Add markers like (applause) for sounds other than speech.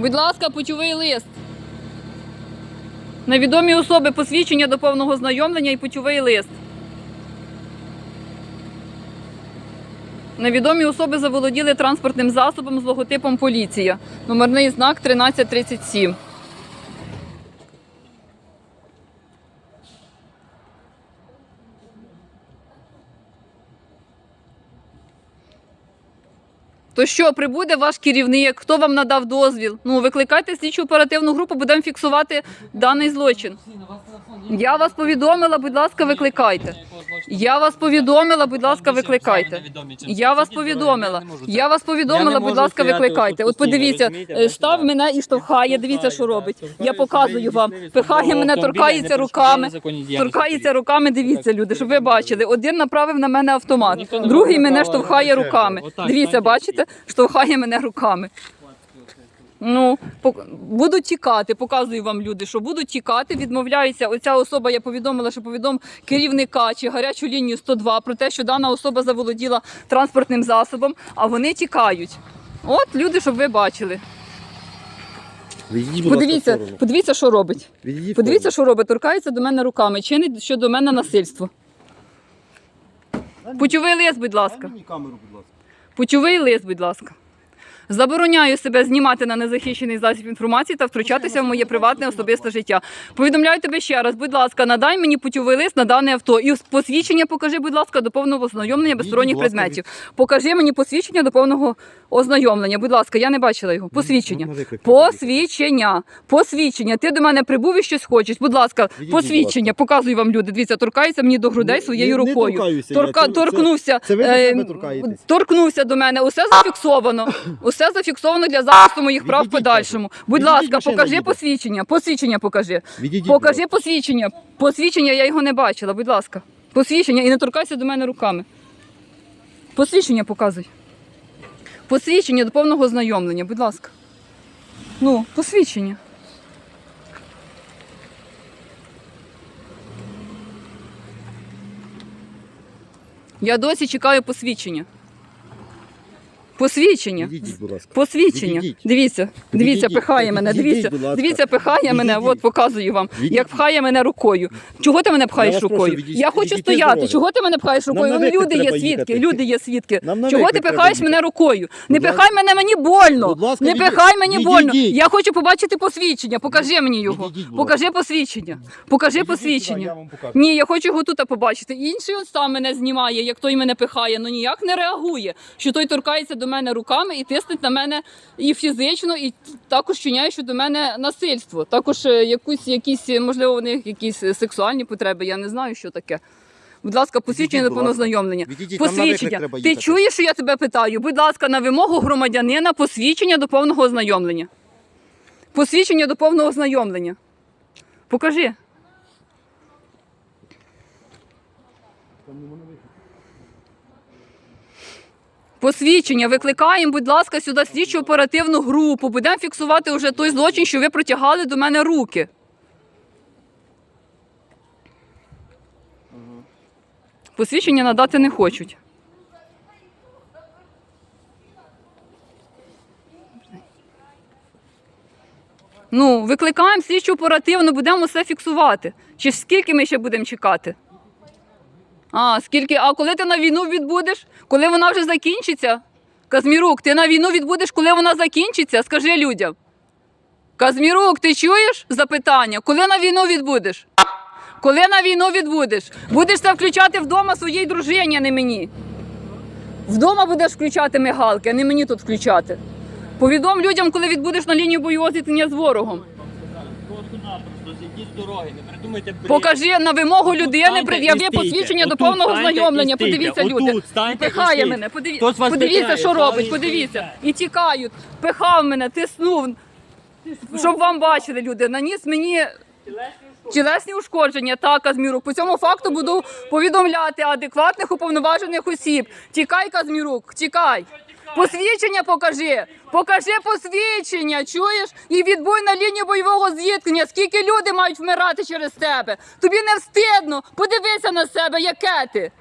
Будь ласка, путьовий лист. Невідомі особи посвідчення до повного знайомлення і путьовий лист. Невідомі особи заволоділи транспортним засобом з логотипом поліція. Номерний знак 1337. То що, прибуде ваш керівник? Хто вам надав дозвіл? Ну, викликайте слідчу оперативну групу, будемо фіксувати даний злочин. Я вас повідомила, будь ласка, викликайте. Я вас повідомила, будь ласка, викликайте. Я вас повідомила. Я вас повідомила, будь ласка, викликайте. От подивіться, е, став мене і штовхає. Дивіться, що робить. Я показую вам. Пихає мене, торкається руками. Торкається руками, дивіться, люди, щоб ви бачили. Один направив на мене автомат, другий мене штовхає руками. Дивіться, бачите? Штовхає мене руками. Ну, будуть тікати, показую вам люди, що будуть тікати, відмовляються. Оця особа, я повідомила, що повідом керівника чи гарячу лінію 102 про те, що дана особа заволоділа транспортним засобом, а вони тікають. От люди, щоб ви бачили. Відійдіть, Подивіться, подивіться, що робить. Відійдіть Подивіться, що робить. Торкається до мене руками, чинить щодо мене насильство. Путьовий лист, будь ласка. Будь. Путьовий лист, будь ласка. Забороняю себе знімати на незахищений засіб інформації та втручатися в моє приватне особисте життя. Повідомляю тебе ще раз, будь ласка, надай мені путьовий лист на дане авто. І посвідчення покажи, будь ласка, до повного ознайомлення без сторонніх предметів. Покажи мені посвідчення до повного ознайомлення. Будь ласка, я не бачила його. Посвідчення. Посвідчення. Посвідчення. Ти до мене прибув і щось хочеш. Будь ласка, посвідчення. Показую вам люди. Дивіться, торкається мені до грудей своєю рукою. Торка, торкнувся. е, торкнувся до мене. Усе зафіксовано. (coughs) Усе зафіксовано для захисту моїх прав в Відійдіть, подальшому. Будь Відійдіть, ласка, машина покажи їде. посвідчення. Посвідчення покажи. Відійдіть, Покажи ласка. посвідчення. Посвідчення, я його не бачила. Будь ласка. Посвідчення і не торкайся до мене руками. Посвідчення показуй. Посвідчення до повного знайомлення, будь ласка. Ну, посвідчення. Я досі чекаю посвідчення. Посвідчення. Відійдіть, будь ласка. Посвідчення. Відійдіть. Дивіться, дивіться, Відійдіть. пихає мене. Відійдіть, Дивіться, будь ласка. дивіться, пихає мене. Відійдіть. От показую вам, Відійдіть. як пхає мене рукою. Чого ти мене пхаєш вас прошу, рукою? відійдіть- Я хочу відійдіть з стояти. дороги. Чого ти мене пхаєш Нам рукою? на Ну, виклик люди є треба свідки. їхати. Люди є свідки. Нам на Чого ти виклик треба пихаєш їхати. мене рукою? Не Будь пихай мене, мені больно. Будь ласка, Не відійдіть. пихай мені больно. Відійдіть. Я хочу побачити посвідчення. Покажи мені його. Відійдіть, будь Покажи посвідчення. Покажи посвідчення. Ні, я хочу його тут побачити. Інший он сам мене знімає, як той мене пихає, ну ніяк не реагує. Що той торкається до мене руками і тиснить на мене і фізично, і також чиняє щодо мене насильство. Також е, якусь, якісь, е, можливо, в них якісь е, сексуальні потреби, я не знаю, що таке. Будь ласка, посвідчення до будь повного знайомлення. Відійдіть, нам на виклик Посвідчення. Ти чуєш, що я тебе питаю? Будь ласка, на вимогу громадянина посвідчення до повного ознайомлення. Посвідчення до повного ознайомлення. Покажи. Посвідчення викликаємо, будь ласка, сюди слідчу оперативну групу. Будемо фіксувати вже той злочин, що ви протягали до мене руки. Посвідчення надати не хочуть. Ну, викликаємо слідчу оперативну, будемо все фіксувати. Чи скільки ми ще будемо чекати? А, скільки? А коли ти на війну відбудеш? Коли вона вже закінчиться? Казмірук, ти на війну відбудеш, коли вона закінчиться? Скажи людям. Казмірук, ти чуєш запитання? Коли на війну відбудеш? Коли на війну відбудеш? Будеш це включати вдома своїй дружині, а не мені. Вдома будеш включати мигалки, а не мені тут включати. Повідом людям, коли відбудеш на лінію бойового зіткнення з ворогом. Просто зійдіть з дороги, не придумайте бред. Покажи на вимогу людини, пред'яви посвідчення до повного знайомлення. Подивіться, люди. Пихає мене. Подиві... Хтось вас Подивіться, що робить. Подивіться. І тікають. Пихав мене, тиснув. Щоб вам бачили, люди. Наніс мені. Тілесні ушкодження, так, Казмірук. По цьому факту буду повідомляти адекватних уповноважених осіб. Тікай, Казмірук, тікай. Посвідчення покажи. Покажи посвідчення, чуєш? І відбой на лінію бойового зіткнення. Скільки люди мають вмирати через тебе? Тобі не встидно. Подивися на себе, яке ти.